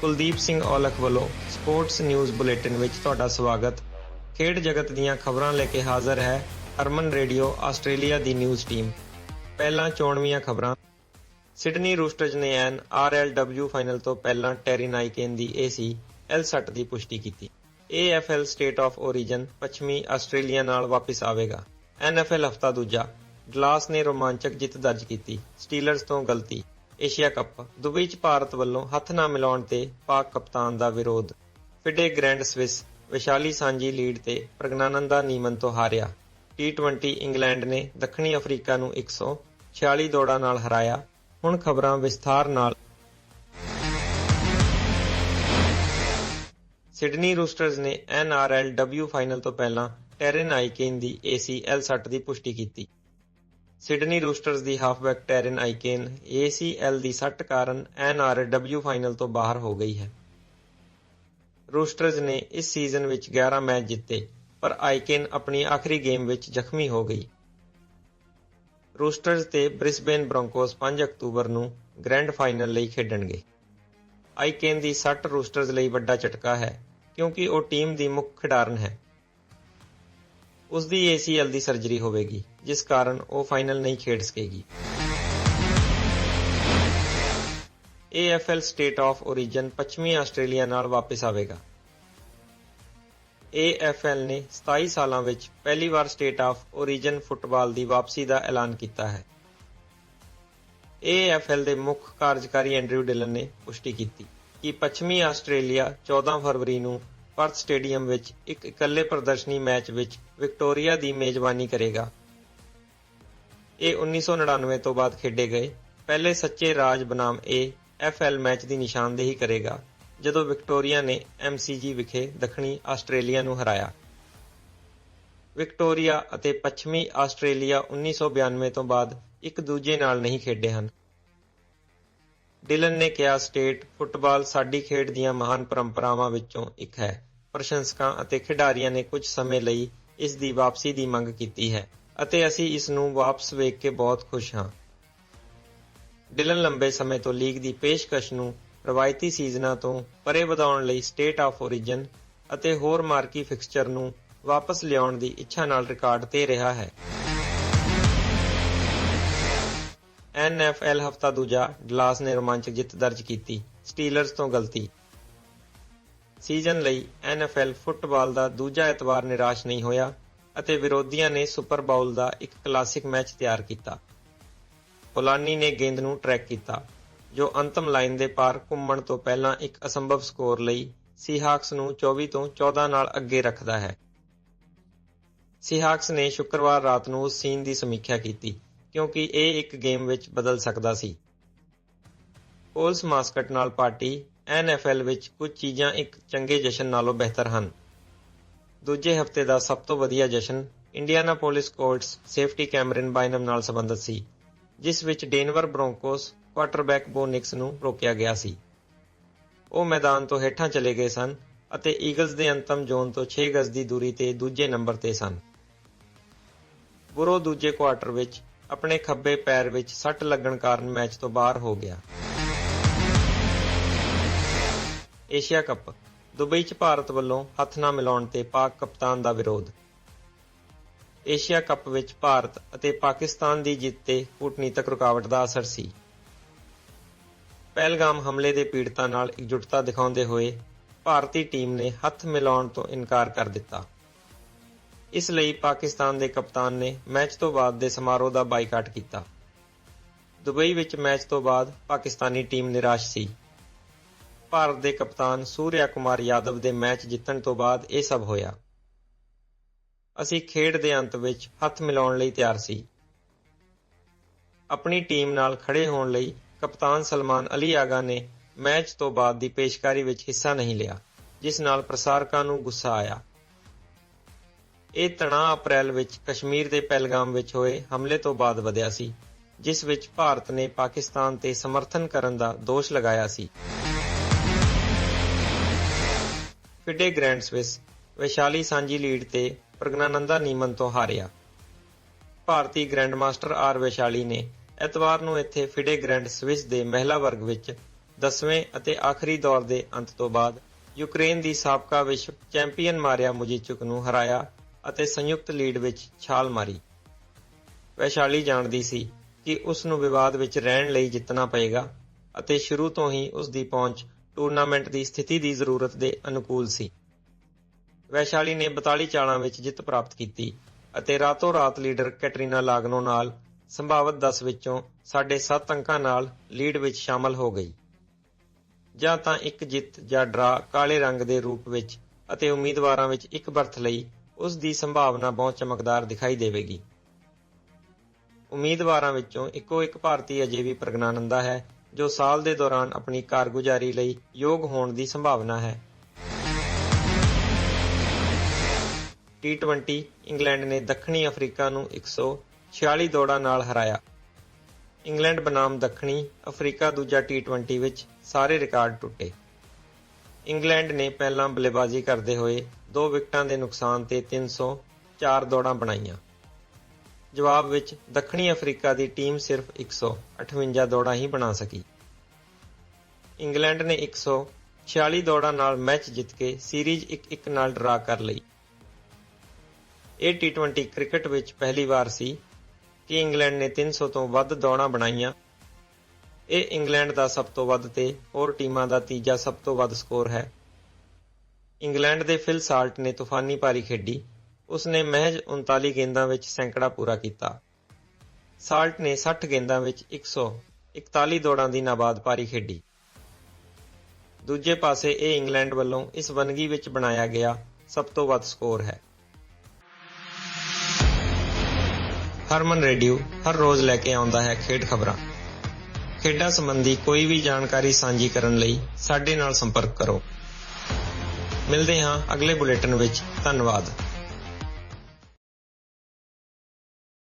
ਕੁਲਦੀਪ ਸਿੰਘ ਔਲਖ ਵੱਲੋਂ sports news bulletin ਵਿੱਚ ਤੁਹਾਡਾ ਸਵਾਗਤ। ਖੇਡ ਜਗਤ ਦੀਆਂ ਖਬਰਾਂ ਲੈ ਕੇ ਹਾਜ਼ਰ ਹੈ ਅਰਮਨ ਰੇਡੀਓ, ਆਸਟ੍ਰੇਲੀਆ ਦੀ ਨਿਊਜ਼ ਟੀਮ। ਪਹਿਲਾਂ ਚੋਣਵੀਆਂ ਖਬਰਾਂ। ਸਿਡਨੀ ਰੂਸਟਰਜ਼ ਨੇ ਐਨ ਆਰਐਲਡਬਲਯੂ ਫਾਈਨਲ ਤੋਂ ਪਹਿਲਾਂ ਟੈਰੀ ਨਾਈਕੇਨ ਦੀ ਏਸੀ ਐਲ ਸੱਟ ਦੀ ਪੁਸ਼ਟੀ ਕੀਤੀ। ਏਐਫਐਲ ਸਟੇਟ ਆਫ ਓਰੀਜਨ ਪੱਛਮੀ ਆਸਟ੍ਰੇਲੀਆ ਨਾਲ ਵਾਪਸ ਆਵੇਗਾ। ਐਨਐਫਐਲ ਹਫਤਾ ਦੂਜਾ। ਗਲਾਸ ਨੇ ਰੋਮਾਂਚਕ ਜਿੱਤ ਦਰਜ ਕੀਤੀ। ਸਟੀਲਰਸ ਤੋਂ ਗਲਤੀ। ਏਸ਼ੀਆ ਕੱਪ, ਦੁਬਈ 'ਚ ਭਾਰਤ ਵੱਲੋਂ ਹੱਥ ਨਾ ਮਿਲਾਉਣ ਤੇ ਪਾਕ ਕਪਤਾਨ ਦਾ ਵਿਰੋਧ। ਫਿਡੇ ਗ੍ਰੈਂਡ ਸਵਿਸ ਵਿਸ਼ਾਲੀ ਸਾਂਝੀ ਲੀਡ ਤੇ ਪ੍ਰਗਨਾਨੰਦਾ ਨੀਮਨ ਤੋਂ ਹਾਰਿਆ। ਟੀ20 ਇੰਗਲੈਂਡ ਨੇ ਦੱਖਣੀ ਅਫਰੀਕਾ ਨੂੰ 146 ਦੌੜਾਂ ਨਾਲ ਹਰਾਇਆ। ਹੁਣ ਖਬਰਾਂ ਵਿਸਥਾਰ ਨਾਲ। ਸਿਡਨੀ ਰੂਸਟਰਜ਼ ਨੇ ਐਨਆਰਐਲਡਬਲਯੂ ਫਾਈਨਲ ਤੋਂ ਪਹਿਲਾਂ ਟੈਰਨ ਆਈਕੇਨ ਦੀ ਏਸੀਐਲ ਸੱਟ ਦੀ ਪੁਸ਼ਟੀ ਕੀਤੀ। ਸਿਡਨੀ ਰੂਸਟਰਜ਼ ਦੀ ਹਾਫਬੈਕ ਟੈਰਨ ਆਈਕੇਨ ਏਸੀਐਲ ਦੀ ਸੱਟ ਕਾਰਨ ਐਨਆਰਡਬਲਯੂ ਫਾਈਨਲ ਤੋਂ ਬਾਹਰ ਹੋ ਗਈ ਹੈ। ਰੂਸਟਰਜ਼ ਨੇ ਇਸ ਸੀਜ਼ਨ ਵਿੱਚ 11 ਮੈਚ ਜਿੱਤੇ, ਪਰ ਆਈਕੇਨ ਆਪਣੀ ਆਖਰੀ ਗੇਮ ਵਿੱਚ ਜ਼ਖਮੀ ਹੋ ਗਈ। ਰੂਸਟਰਜ਼ ਤੇ ਬ੍ਰਿਸਬੇਨ ਬ੍ਰੌਂਕੋਸ 5 ਅਕਤੂਬਰ ਨੂੰ ਗ੍ਰੈਂਡ ਫਾਈਨਲ ਲਈ ਖੇਡਣਗੇ। ਆਈਕੇਨ ਦੀ ਸੱਟ ਰੂਸਟਰਜ਼ ਲਈ ਵੱਡਾ ਝਟਕਾ ਹੈ, ਕਿਉਂਕਿ ਉਹ ਟੀਮ ਦੀ ਮੁੱਖ ਖਿਡਾਰਨ ਹੈ। ਉਸ ਦੀ ACL ਦੀ ਸਰਜਰੀ ਹੋਵੇਗੀ। ਜਿਸ ਕਾਰਨ ਉਹ ਫਾਈਨਲ ਨਹੀਂ ਖੇਡ ਸਕੇਗੀ। AFL ਸਟੇਟ ਆਫ ਓਰੀਜਨ ਪੱਛਮੀ ਆਸਟ੍ਰੇਲੀਆ ਨਾਲ ਵਾਪਸ ਆਵੇਗਾ। AFL ਨੇ 27 ਸਾਲਾਂ ਵਿੱਚ ਪਹਿਲੀ ਵਾਰ ਸਟੇਟ ਆਫ ਓਰੀਜਨ ਫੁੱਟਬਾਲ ਦੀ ਵਾਪਸੀ ਦਾ ਐਲਾਨ ਕੀਤਾ ਹੈ। AFL ਦੇ ਮੁੱਖ ਕਾਰਜਕਾਰੀ ਐਂਡਰਿਊ ਡਿਲਨ ਨੇ ਪੁਸ਼ਟੀ ਕੀਤੀ ਕਿ ਪੱਛਮੀ ਆਸਟ੍ਰੇਲੀਆ 14 ਫਰਵਰੀ ਨੂੰ ਪਰਥ ਸਟੇਡੀਅਮ ਵਿੱਚ ਇੱਕ ਇਕੱਲੇ ਪ੍ਰਦਰਸ਼ਨੀ ਮੈਚ ਵਿੱਚ ਵਿਕਟੋਰੀਆ ਦੀ ਮੇਜ਼ਬਾਨੀ ਕਰੇਗਾ। ਇਹ 1999 ਤੋਂ ਬਾਅਦ ਖੇਡੇ ਗਏ। ਪਹਿਲੇ ਸੱਚੇ ਰਾਜ ਬਨਾਮ ਇਹ AFL ਮੈਚ ਦੀ ਨਿਸ਼ਾਨਦੇਹੀ ਕਰੇਗਾ, ਜਦੋਂ ਵਿਕਟੋਰੀਆ ਨੇ MCG ਵਿਖੇ ਦੱਖਣੀ ਆਸਟ੍ਰੇਲੀਆ ਨੂੰ ਹਰਾਇਆ। ਵਿਕਟੋਰੀਆ ਅਤੇ ਪੱਛਮੀ ਆਸਟ੍ਰੇਲੀਆ 1992 ਤੋਂ ਬਾਅਦ ਇੱਕ ਦੂਜੇ ਨਾਲ ਨਹੀਂ ਖੇਡੇ ਹਨ। ਡਿਲਨ ਨੇ ਕਿਹਾ, ਸਟੇਟ ਫੁੱਟਬਾਲ ਸਾਡੀ ਖੇਡ ਦੀਆਂ ਮਹਾਨ ਪਰੰਪਰਾਵਾਂ ਵਿੱਚੋਂ ਇੱਕ ਹੈ। ਪ੍ਰਸ਼ੰਸਕਾਂ ਅਤੇ ਖਿਡਾਰੀਆਂ ਨੇ ਕੁਝ ਸਮੇਂ ਲਈ ਇਸ ਦੀ ਵਾਪਸੀ ਦੀ ਮੰਗ ਕੀਤੀ ਹੈ। ਅਤੇ ਅਸੀਂ ਇਸ ਨੂੰ ਵਾਪਸ ਵੇਖ ਕੇ ਬਹੁਤ ਖੁਸ਼ ਹਾਂ। ਡਿਲਨ ਲੰਬੇ ਸਮੇਂ ਤੋਂ ਲੀਗ ਦੀ ਪੇਸ਼ਕਸ਼ ਨੂੰ ਰਵਾਇਤੀ ਸੀਜ਼ਨਾਂ ਤੋਂ ਪਰੇ ਵਧਾਉਣ ਲਈ ਸਟੇਟ ਆਫ ਓਰੀਜਨ ਅਤੇ ਹੋਰ ਮਾਰਕੀ ਫਿਕਸਚਰ ਨੂੰ ਵਾਪਸ ਲਿਆਉਣ ਦੀ ਇੱਛਾ ਨਾਲ ਰਿਕਾਰਡ ਤੇ ਰਿਹਾ ਹੈ। NFL ਹਫਤਾ ਦੂਜਾ, ਡਲਾਸ ਨੇ ਰੋਮਾਂਚਕ ਜਿੱਤ ਦਰਜ ਕੀਤੀ ਸਟੀਲਰਸ ਤੋਂ ਗਲਤੀ। ਸੀਜ਼ਨ ਲਈ NFL ਫੁੱਟਬਾਲ ਦਾ ਦੂਜਾ ਐਤਵਾਰ ਨਿਰਾਸ਼ ਨਹੀਂ ਹੋਇਆ। ਅਤੇ ਵਿਰੋਧੀਆਂ ਨੇ ਸੁਪਰ ਬਾਊਲ ਦਾ ਇੱਕ ਕਲਾਸਿਕ ਮੈਚ ਤਿਆਰ ਕੀਤਾ। ਪੋਲਾਨੀ ਨੇ ਗੇਂਦ ਨੂੰ ਟਰੈਕ ਕੀਤਾ, ਜੋ ਅੰਤਮ ਲਾਈਨ ਦੇ ਪਾਰ ਘੁੰਮਣ ਤੋਂ ਪਹਿਲਾਂ ਇੱਕ ਅਸੰਭਵ ਸਕੋਰ ਲਈ ਸੀਹਾਕਸ ਨੂੰ 24 ਤੋਂ 14 ਨਾਲ ਅੱਗੇ ਰੱਖਦਾ ਹੈ। ਸੀਹਾਕਸ ਨੇ ਸ਼ੁੱਕਰਵਾਰ ਰਾਤ ਨੂੰ ਉਸ ਸੀਨ ਦੀ ਸਮੀਖਿਆ ਕੀਤੀ, ਕਿਉਂਕਿ ਇਹ ਇੱਕ ਗੇਮ ਵਿੱਚ ਬਦਲ ਸਕਦਾ ਸੀ। ਪੋਲਸ ਮਾਸਕਟ ਨਾਲ ਪਾਰਟੀ NFL ਵਿੱਚ ਕੁਝ ਚੀਜ਼ਾਂ ਇੱਕ ਚੰਗੇ ਜਸ਼ਨ ਨਾਲੋਂ ਬਿਹਤਰ ਹਨ। ਦੂਜੇ ਹਫ਼ਤੇ ਦਾ ਸਭ ਤੋਂ ਵਧੀਆ ਜਸ਼ਨ Indianapolis Colts safety Cameron Bynum ਨਾਲ ਸੰਬੰਧਿਤ ਸੀ, ਜਿਸ ਵਿੱਚ ਡੇਨਵਰ ਬ੍ਰੌਂਕੋਸ ਕੁਆਟਰਬੈਕ ਬੋ ਨਿਕਸ ਨੂੰ ਰੋਕਿਆ ਗਿਆ ਸੀ। ਉਹ ਮੈਦਾਨ ਤੋਂ ਹੇਠਾਂ ਚਲੇ ਗਏ ਸਨ ਅਤੇ ਈਗਲਸ ਦੇ ਅੰਤਮ ਜ਼ੋਨ ਤੋਂ 6 ਗਜ਼ ਦੀ ਦੂਰੀ ਤੇ ਦੂਜੇ ਨੰਬਰ ਤੇ ਸਨ। ਬੁਰੋ ਦੂਜੇ ਕੁਆਟਰ ਵਿੱਚ ਆਪਣੇ ਖੱਬੇ ਪੈਰ ਵਿੱਚ ਸੱਟ ਲੱਗਣ ਕਾਰਨ ਮੈਚ ਤੋਂ ਬਾਹਰ ਹੋ ਗਿਆ। ਏਸ਼ੀਆ ਕੱਪ ਦੁਬਈ 'ਚ ਭਾਰਤ ਵੱਲੋਂ ਹੱਥ ਨਾ ਮਿਲਾਉਣ ਤੇ ਪਾਕ ਕਪਤਾਨ ਦਾ ਵਿਰੋਧ। ਏਸ਼ੀਆ ਕੱਪ ਵਿੱਚ ਭਾਰਤ ਅਤੇ ਪਾਕਿਸਤਾਨ ਦੀ ਜਿੱਤ ਤੇ ਕੂਟਨੀਤਕ ਰੁਕਾਵਟ ਦਾ ਅਸਰ ਸੀ। ਪਹਿਲਗਾਮ ਹਮਲੇ ਦੇ ਪੀੜਤਾਂ ਨਾਲ ਇਕਜੁੱਟਤਾ ਦਿਖਾਉਂਦੇ ਹੋਏ ਭਾਰਤੀ ਟੀਮ ਨੇ ਹੱਥ ਮਿਲਾਉਣ ਤੋਂ ਇਨਕਾਰ ਕਰ ਦਿੱਤਾ। ਇਸ ਲਈ ਪਾਕਿਸਤਾਨ ਦੇ ਕਪਤਾਨ ਨੇ ਮੈਚ ਤੋਂ ਬਾਅਦ ਦੇ ਸਮਾਰੋਹ ਦਾ ਬਾਈਕਾਟ ਕੀਤਾ। ਦੁਬਈ ਵਿੱਚ ਮੈਚ ਤੋਂ ਬਾਅਦ ਪਾਕਿਸਤਾਨੀ ਟੀਮ ਨਿਰਾਸ਼ ਸੀ। ਭਾਰਤ ਦੇ ਕਪਤਾਨ ਸੂਰਿਆ ਕੁਮਾਰ ਯਾਦਵ ਦੇ ਮੈਚ ਜਿੱਤਣ ਤੋਂ ਬਾਅਦ ਇਹ ਸਭ ਹੋਇਆ। ਅਸੀਂ ਖੇਡ ਦੇ ਅੰਤ ਵਿੱਚ ਹੱਥ ਮਿਲਾਉਣ ਲਈ ਤਿਆਰ ਸੀ। ਆਪਣੀ ਟੀਮ ਨਾਲ ਖੜੇ ਹੋਣ ਲਈ ਕਪਤਾਨ ਸਲਮਾਨ ਅਲੀ ਆਗਾ ਨੇ ਮੈਚ ਤੋਂ ਬਾਅਦ ਦੀ ਪੇਸ਼ਕਾਰੀ ਵਿੱਚ ਹਿੱਸਾ ਨਹੀਂ ਲਿਆ, ਜਿਸ ਨਾਲ ਪ੍ਰਸਾਰਕਾਂ ਨੂੰ ਗੁੱਸਾ ਆਇਆ। ਇਹ ਤਣਾਅ ਅਪ੍ਰੈਲ ਵਿੱਚ ਕਸ਼ਮੀਰ ਦੇ ਪਹਿਲਗਾਮ ਵਿੱਚ ਹੋਏ ਹਮਲੇ ਤੋਂ ਬਾਅਦ ਵਧਿਆ ਸੀ, ਜਿਸ ਵਿੱਚ ਭਾਰਤ ਨੇ ਪਾਕਿਸਤਾਨ ਤੇ ਸਮਰਥਨ ਕਰਨ ਦਾ ਦੋਸ਼ ਲਗਾਇਆ ਸੀ। ਫਿਡੇ ਗ੍ਰੈਂਡ ਸਵਿਸ ਵਿਸ਼ਾਲੀ ਸਾਂਝੀ ਲੀਡ ਤੇ ਪ੍ਰਗਨਾਨੰਦਾ ਨੀਮਨ ਤੋਂ ਹਾਰਿਆ। ਭਾਰਤੀ ਗ੍ਰੈਂਡਮਾਸਟਰ ਆਰ ਵਿਸ਼ਾਲੀ ਨੇ ਐਤਵਾਰ ਨੂੰ ਇੱਥੇ ਫਿਡੇ ਗ੍ਰੈਂਡ ਸਵਿਸ ਦੇ ਮਹਿਲਾ ਵਰਗ ਵਿੱਚ 10ਵੇਂ ਅਤੇ ਆਖਰੀ ਦੌਰ ਦੇ ਅੰਤ ਤੋਂ ਬਾਅਦ ਯੂਕਰੇਨ ਦੀ ਸਾਬਕਾ ਵਿਸ਼ਵ ਚੈਂਪੀਅਨ ਮਾਰਿਆ ਮੁਜੀਚੁਕ ਨੂੰ ਹਰਾਇਆ ਅਤੇ ਸੰਯੁਕਤ ਲੀਡ ਵਿੱਚ ਛਾਲ ਮਾਰੀ। ਵੈਸ਼ਾਲੀ ਜਾਣਦੀ ਸੀ ਕਿ ਉਸ ਨੂੰ ਵਿਵਾਦ ਵਿੱਚ ਰਹਿਣ ਲਈ ਜਿੱਤਣਾ ਪਏਗਾ ਅਤੇ ਸ਼ੁਰੂ ਤੋਂ ਹੀ ਉਸ ਦੀ ਪਹੁੰਚ ਟੂਰਨਾਮੈਂਟ ਦੀ ਸਥਿਤੀ ਦੀ ਜ਼ਰੂਰਤ ਦੇ ਅਨੁਕੂਲ ਸੀ। ਵੈਸ਼ਾਲੀ ਨੇ 42 ਚਾਲਾਂ ਵਿੱਚ ਜਿੱਤ ਪ੍ਰਾਪਤ ਕੀਤੀ ਅਤੇ ਰਾਤੋਂ ਰਾਤ ਲੀਡਰ ਕੈਟਰੀਨਾ ਲਾਗਨੋ ਨਾਲ ਸੰਭਾਵਤ 10 ਵਿੱਚੋਂ ਸਾਢੇ 7 ਅੰਕਾਂ ਨਾਲ ਲੀਡ ਵਿੱਚ ਸ਼ਾਮਲ ਹੋ ਗਈ। ਜਾਂ ਤਾਂ ਇੱਕ ਜਿੱਤ ਜਾਂ ਡਰਾ ਕਾਲੇ ਰੰਗ ਦੇ ਰੂਪ ਵਿੱਚ ਅਤੇ ਉਮੀਦਵਾਰਾਂ ਵਿੱਚ ਇੱਕ ਬਰਥ ਲਈ ਉਸ ਦੀ ਸੰਭਾਵਨਾ ਬਹੁਤ ਚਮਕਦਾਰ ਦਿਖਾਈ ਦੇਵੇਗੀ। ਉਮੀਦਵਾਰਾਂ ਵਿੱਚੋਂ ਇੱਕੋ ਇੱਕ ਭਾਰਤੀ ਅਜੇ ਵੀ ਪ੍ਰਗਨਾਨੰਦਾ ਹੈ ਜੋ ਸਾਲ ਦੇ ਦੌਰਾਨ ਆਪਣੀ ਕਾਰਗੁਜ਼ਾਰੀ ਲਈ ਯੋਗ ਹੋਣ ਦੀ ਸੰਭਾਵਨਾ ਹੈ। ਟੀ20 ਇੰਗਲੈਂਡ ਨੇ ਦੱਖਣੀ ਅਫਰੀਕਾ ਨੂੰ 146 ਦੌੜਾਂ ਨਾਲ ਹਰਾਇਆ। ਇੰਗਲੈਂਡ ਬਨਾਮ ਦੱਖਣੀ ਅਫਰੀਕਾ ਦੂਜਾ ਟੀ20 ਵਿੱਚ ਸਾਰੇ ਰਿਕਾਰਡ ਟੁੱਟੇ। ਇੰਗਲੈਂਡ ਨੇ ਪਹਿਲਾਂ ਬੱਲੇਬਾਜ਼ੀ ਕਰਦੇ ਹੋਏ ਦੋ ਵਿਕਟਾਂ ਦੇ ਨੁਕਸਾਨ ਤੇ 304 ਦੌੜਾਂ ਬਣਾਈਆਂ। ਜਵਾਬ ਵਿੱਚ ਦੱਖਣੀ ਅਫਰੀਕਾ ਦੀ ਟੀਮ ਸਿਰਫ 158 ਦੌੜਾਂ ਹੀ ਬਣਾ ਸਕੀ। ਇੰਗਲੈਂਡ ਨੇ 146 ਦੌੜਾਂ ਨਾਲ ਮੈਚ ਜਿੱਤ ਕੇ ਸੀਰੀਜ਼ 1-1 ਨਾਲ ਡਰਾ ਕਰ ਲਈ। ਇਹ ਟੀ20 ਕ੍ਰਿਕਟ ਵਿੱਚ ਪਹਿਲੀ ਵਾਰ ਸੀ ਕਿ ਇੰਗਲੈਂਡ ਨੇ 300 ਤੋਂ ਵੱਧ ਦੌੜਾਂ ਬਣਾਈਆਂ। ਇਹ ਇੰਗਲੈਂਡ ਦਾ ਸਭ ਤੋਂ ਵੱਧ ਤੇ ਹੋਰ ਟੀਮਾਂ ਦਾ ਤੀਜਾ ਸਭ ਤੋਂ ਵੱਧ ਸਕੋਰ ਹੈ। ਇੰਗਲੈਂਡ ਦੇ ਫਿਲ ਸਾਲਟ ਨੇ ਤੂਫਾਨੀ ਪਾਰੀ ਖੇਡੀ। ਉਸਨੇ ਮਹਿਜ 39 ਗੇਂਦਾਂ ਵਿੱਚ ਸੈਂਕੜਾ ਪੂਰਾ ਕੀਤਾ। ਸਾਲਟ ਨੇ 60 ਗੇਂਦਾਂ ਵਿੱਚ 141 ਦੌੜਾਂ ਦੀ ਨਾਬਾਦ ਪਾਰੀ ਖੇਡੀ। ਦੂਜੇ ਪਾਸੇ ਇਹ ਇੰਗਲੈਂਡ ਵੱਲੋਂ ਇਸ ਵਨਗੀ ਵਿੱਚ ਬਣਾਇਆ ਗਿਆ ਸਭ ਤੋਂ ਵੱਧ ਸਕੋਰ ਹੈ। ਹਰਮਨ ਰੇਡੀਓ ਹਰ ਰੋਜ਼ ਲੈ ਕੇ ਆਉਂਦਾ ਹੈ ਖੇਡ ਖਬਰਾਂ। ਖੇਡਾਂ ਸੰਬੰਧੀ ਕੋਈ ਵੀ ਜਾਣਕਾਰੀ ਸਾਂਝੀ ਕਰਨ ਲਈ ਸਾਡੇ ਨਾਲ ਸੰਪਰਕ ਕਰੋ। ਮਿਲਦੇ ਹਾਂ ਅਗਲੇ ਬੁਲੇਟਿਨ ਵਿੱਚ। ਧੰਨਵਾਦ।